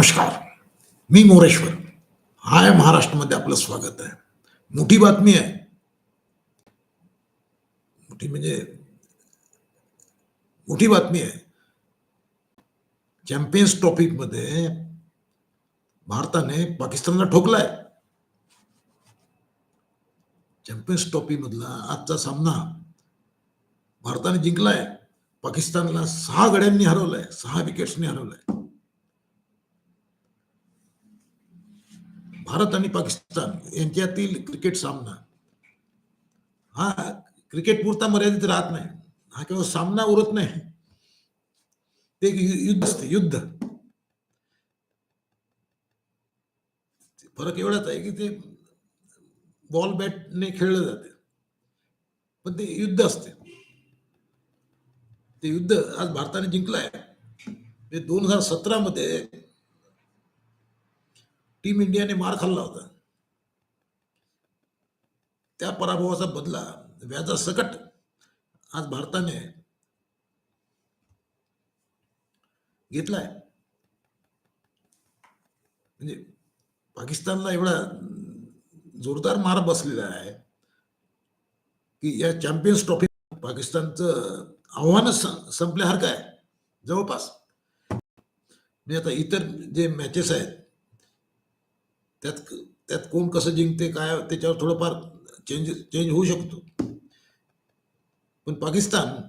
नमस्कार. मी मोरेश्वर. हाय महाराष्ट्रामध्ये आपलं स्वागत आहे. मोठी बातमी आहे. मोठी म्हणजे मोठी बातमी आहे. चॅम्पियन्समध्ये भारताने पाकिस्तानला ठोकलाय. चॅम्पियन्स ट्रॉफी मधला आजचा सामना भारताने जिंकलाय. पाकिस्तानला सहा गड्यांनी हरवलाय. सहा विकेट्सनी हरवलंय. भारत आणि पाकिस्तान यांच्यातील क्रिकेट सामना हा क्रिकेट पुरता मर्यादित राहत नाही. हा केवळ सामना उरत नाही. ते युद्ध असते युद्ध. फरक एवढाच आहे की ते बॉल बॅटने खेळलं जाते. पण ते युद्ध असते. ते युद्ध आज भारताने जिंकलंय. ते दोन हजार सतरा मध्ये टीम इंडियाने मार खाल्ला होता. त्या पराभवाचा बदला व्याजासकट आज भारताने घेतलाय. म्हणजे पाकिस्तानला एवढा जोरदार मार बसलेला आहे की या चॅम्पियन्स ट्रॉफी पाकिस्तानचं आव्हानच सं- संपल्यासारखं आहे. जवळपास. म्हणजे आता इतर जे मॅचेस आहेत त्यात त्यात कोण कसं जिंकते काय त्याच्यावर थोडंफार चेंज चेंज होऊ शकतो. पण पाकिस्तान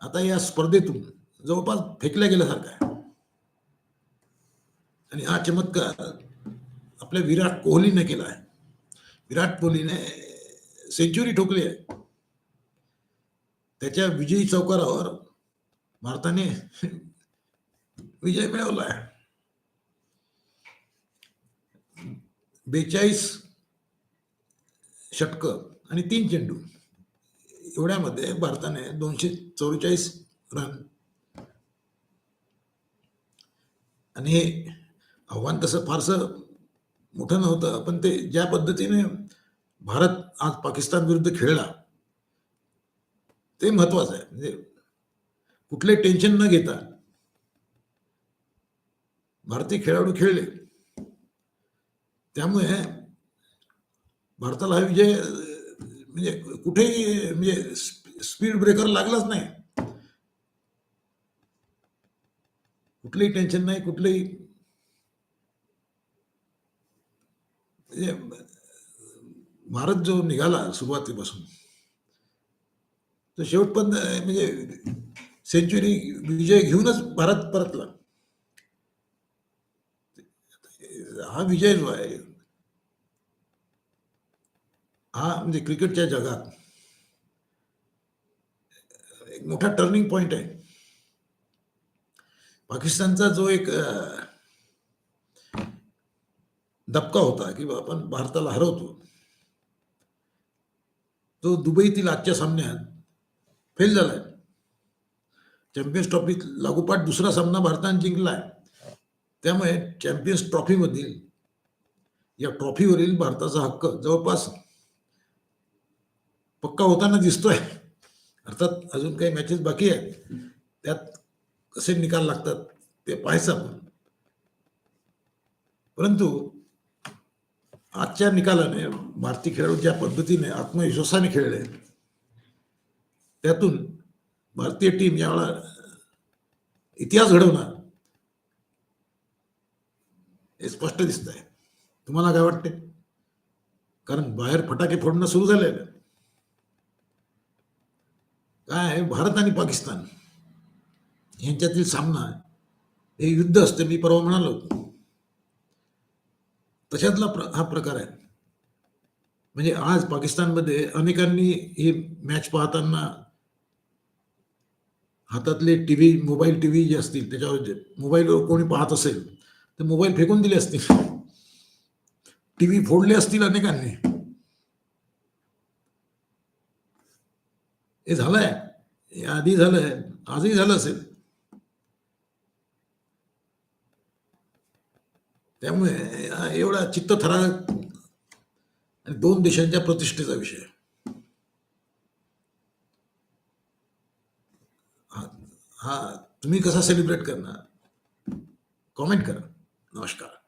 आता या स्पर्धेतून जवळपास फेकल्या गेल्यासारखा आहे. आणि हा चमत्कार आपल्या विराट कोहलीने केला आहे. विराट कोहलीने सेंचुरी ठोकली आहे. त्याच्या विजयी चौकारावर भारताने विजय मिळवला आहे. बेचाळीस षटक आणि तीन चेंडू. एवढ्यामध्ये भारताने दोनशे चौवेचाळीस रन आणि हे आव्हान तसं फारसं मोठं नव्हतं पण ते ज्या पद्धतीने भारत आज पाकिस्तान विरुद्ध खेळला ते महत्वाचं आहे. म्हणजे कुठले टेन्शन न घेता भारतीय खेळाडू खेळले. त्यामुळे भारताला हा विजय म्हणजे कुठेही म्हणजे स्पीड ब्रेकर लागलाच नाही. कुठलंही टेन्शन नाही कुठलंही म्हणजे भारत जो निघाला सुरुवातीपासून तो शेवटपर्यंत म्हणजे सेंचुरी विजय घेऊनच भारत परतला. हा विजय जो आहे हा म्हणजे क्रिकेटच्या जगात एक मोठा टर्निंग पॉइंट आहे. पाकिस्तानचा जो एक अं, धपका होता की आपण भारताला हरवतो तो दुबईतील आजच्या सामन्यात फेल झालाय. चॅम्पियन्स ट्रॉफीत लागोपाठ दुसरा सामना भारताने जिंकलाय. त्यामुळे चॅम्पियन्स ट्रॉफीमधील या ट्रॉफीवरील भारताचा हक्क जवळपास पक्का होताना दिसतोय. अर्थात अजून काही मॅचेस बाकी आहेत. त्यात कसे निकाल लागतात ते पाहायचं आपण. परंतु आजच्या निकालाने भारतीय खेळाडू ज्या पद्धतीने आत्मविश्वासाने खेळले त्यातून भारतीय टीम यावेळा इतिहास घडवणार. हे स्पष्ट दिसत आहे तुम्हाला काय वाटते कारण बाहेर फटाके फोडणं सुरू झाले काय आहे? भारत आणि पाकिस्तान यांच्यातील सामना हे युद्ध असते मी परवा म्हणालो. तशातला प्र हा प्रकार आहे. म्हणजे आज पाकिस्तानमध्ये अनेकांनी ही मॅच पाहताना हातातले टीव्ही मोबाईल टीव्ही जे असतील त्याच्यावर मोबाईलवर कोणी पाहत असेल ते मोबाईल फेकून दिले असतील. टीव्ही फोडले असतील अनेकांनी. हे झालंय. आधी झालंय. आजही झालं असेल. त्यामुळे एवढा चित्त थरारक आणि दोन देशांच्या प्रतिष्ठेचा विषय. हा हा तुम्ही कसा सेलिब्रेट करणार? कॉमेंट करा. नमस्कार